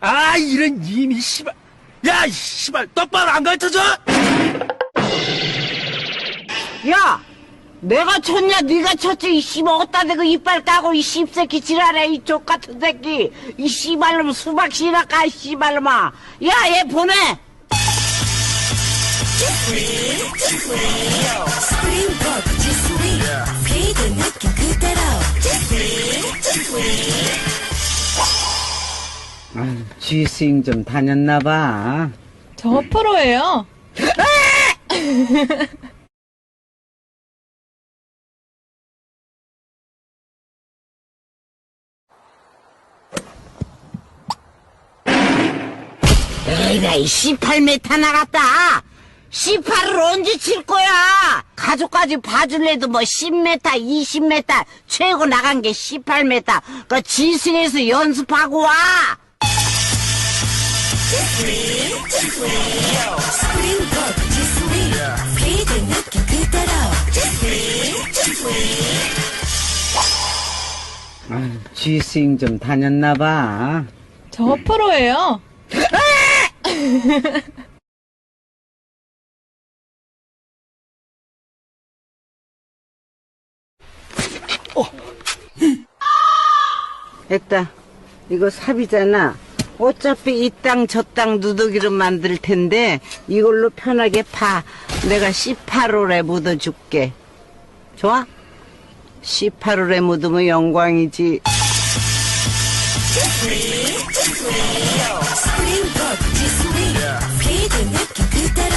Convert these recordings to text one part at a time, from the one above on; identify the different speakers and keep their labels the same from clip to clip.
Speaker 1: 아, 이런 이미 씨발. 야, 이 씨발, 똑바로 안 가르쳐줘?
Speaker 2: 야! 내가 쳤냐, 네가 쳤지, 이 씨발, 어디다 대고 이빨 까고, 이 씹새끼 지랄해, 이 족같은 새끼. 이 씨발놈 수박 씨나 까, 이 씨발놈아. 야, 얘 보내!
Speaker 3: 스프링걸 지스위 피드 느낌 그대로
Speaker 2: 쥐스윙 좀 다녔나 봐.
Speaker 4: 저 프로예요.
Speaker 2: 이 18m 나갔다! 18을 언제 칠 거야? 가족까지 봐줄래도 뭐 10m, 20m, 최고 나간 게 18m. 그 지승에서 연습하고 와!
Speaker 3: 느낌 그대로
Speaker 2: 쥐스윙 좀 다녔나봐.
Speaker 4: 저 프로예요.
Speaker 2: 됐다. 이거 삽이잖아. 어차피 이 땅 저 땅 누더기로 만들 텐데 이걸로 편하게 파. 내가 18홀에 묻어줄게. 좋아? 18홀에 묻으면 영광이지.
Speaker 3: 느낌 그대로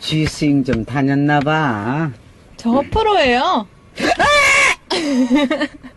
Speaker 2: 쥐스윙 좀 다녔나봐.
Speaker 4: 저 프로예요.